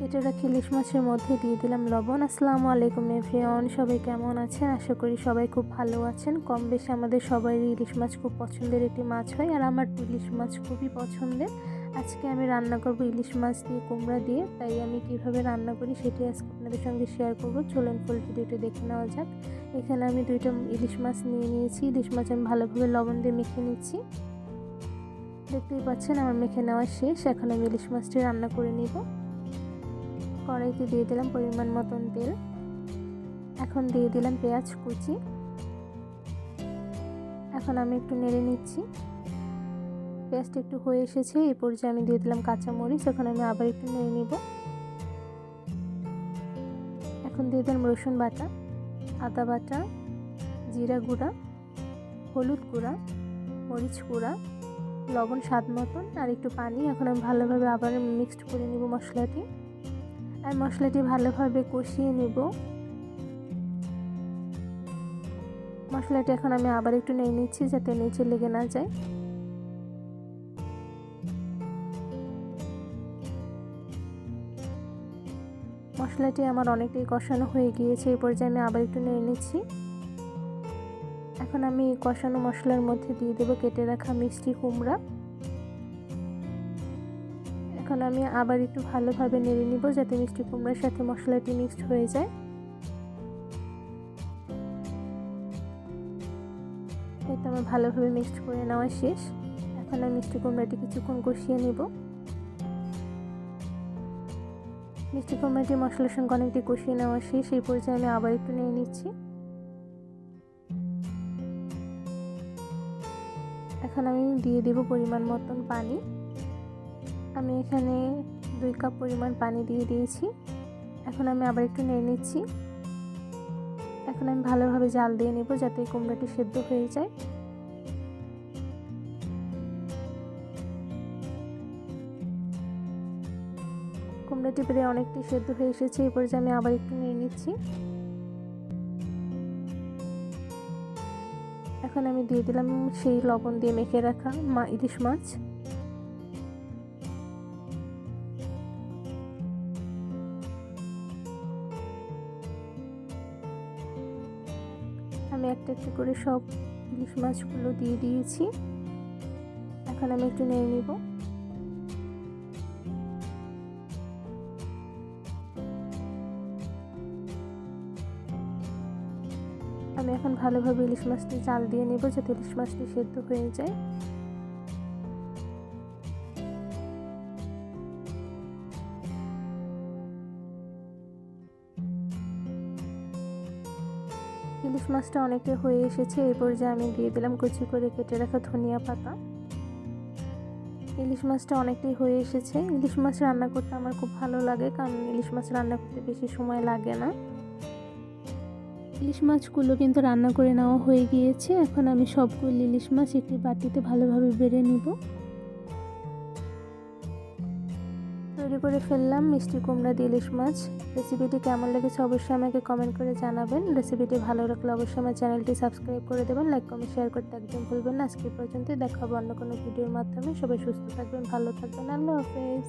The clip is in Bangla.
কেটে রাখি ইলিশ মাছের মধ্যে দিয়ে দিলাম লবণ। আসসালামু আলাইকুম এভরিওয়ান, সবাই কেমন আছেন? আশা করি সবাই খুব ভালো আছেন। কম বেশি আমাদের সবারই ইলিশ মাছ খুব পছন্দের একটি মাছ হয়, আর আমার ইলিশ মাছ খুবই পছন্দের। আজকে আমি রান্না করব ইলিশ মাছ দিয়ে কুমড়া দিয়ে, তাই আমি কীভাবে রান্না করি সেটি আজকে আপনাদের সঙ্গে শেয়ার করব। চলুন ফুল ভিডিওটি দেখে নেওয়া যাক। এখানে আমি দুইটা ইলিশ মাছ নিয়ে নিয়েছি। ইলিশ মাছ আমি ভালোভাবে লবণ দিয়ে মেখে নিচ্ছি। দেখতেই পাচ্ছেন আমার মেখে নেওয়া শেষ। এখন আমি ইলিশ মাছটি রান্না করে নিব। কড়াইতে দিয়ে দিলাম পরিমাণ মতন তেল। এখন দিয়ে দিলাম পেঁয়াজ কুচি। এখন আমি একটু নেড়ে নিচ্ছি। পেঁয়াজটা একটু হয়ে এসেছে, এই পর্যায়ে আমি দিয়ে দিলাম কাঁচামরিচ। এখন আমি আবার একটু নেড়ে নিব। এখন দিয়ে দিলাম রসুন বাটা, আদা বাটা, জিরা গুঁড়া, হলুদ গুঁড়া, মরিচ গুঁড়া, লবণ স্বাদ মতন, আর একটু পানি। এখন আমি ভালোভাবে আবার মিক্সড করে নিব মশলাটি। আর মশলাটি ভালোভাবে কষিয়ে নেব। মশলাটি এখন আমি আবার একটু নিয়ে নিচ্ছি যাতে নিচে লেগে না যায়। মশলাটি আমার অনেকটাই কষানো হয়ে গিয়েছে, এই পর্যায়ে আমি আবার একটু নিয়ে নিচ্ছি। এখন আমি কষানো মশলার মধ্যে দিয়ে দেবো কেটে রাখা মিষ্টি কুমড়া। এখন আমি আবার একটু ভালোভাবে নেড়ে নিব যাতে মিষ্টি কুমড়ার সাথে মশলাটি মিক্সড হয়ে যায়। এটা আমার ভালোভাবে মিক্সড করে নেওয়া শেষ। এখন আমি মিষ্টি কুমড়াটি কিছুক্ষণ কষিয়ে নেব। মিষ্টি কুমড়াটি মশলার সঙ্গে অনেকটি কষিয়ে নেওয়া শেষ, এই পর্যায়ে আমি আবার একটু নিয়ে নিচ্ছি। এখন আমি দিয়ে দেব পরিমাণ মতন পানি। আমি এখানে দুই কাপ পরিমাণ পানি দিয়ে দিয়েছি। এখন আমি আবার একটু নিয়ে নিচ্ছি। এখন আমি ভালোভাবে জাল দিয়ে নেব যাতে কুমড়াটি সেদ্ধ হয়ে যায়। কুমড়াটি প্রায় অনেকটি সেদ্ধ হয়ে এসেছে এই পর্যায়ে আমি আবার একটু নিয়ে নিচ্ছি। এখন আমি দিয়ে দিলাম সেই লবণ দিয়ে মেখে রাখা মা ইলিশ মাছ। আমি একটা একটা করে সব ইলিশ মাছগুলো দিয়ে দিয়েছি। এখন আমি একটু নেড়ে নিব। আমি এখন ভালোভাবে ইলিশ মাছটি জাল দিয়ে নেব যাতে ইলিশ মাছটি সেদ্ধ হয়ে যায়। ইলিশ মাছটা অনেকটা হয়ে এসেছে এই পর্যায়ে আমি দিয়ে দিলাম কুচি করে কেটে রাখা ধনিয়া পাতা। ইলিশ মাছটা অনেকটাই হয়ে এসেছে। ইলিশ মাছ রান্না করতে আমার খুব ভালো লাগে, কারণ ইলিশ মাছ রান্না করতে বেশি সময় লাগে না। ইলিশ মাছগুলো কিন্তু রান্না করে নেওয়া হয়ে গিয়েছে। এখন আমি সবগুলো ইলিশ মাছ একটি বাটিতে ভালোভাবে বেড়ে নিব। করে ফেললাম মিষ্টি কুমড়া দিয়ে ইলিশ মাছ। রেসিপিটি কেমন লেগেছে অবশ্যই আমাকে কমেন্ট করে জানাবেন। রেসিপিটি ভালো লাগলে অবশ্যই আমার চ্যানেলটি সাবস্ক্রাইব করে দেবেন লাইক কমেন্ট শেয়ার করতে একদম ভুলবেন না। আজকে পর্যন্ত দেখা হবে অন্য কোনো ভিডিওর মাধ্যমে। সবাই সুস্থ থাকবেন, ভালো থাকবেন। আল্লাহ হাফেজ।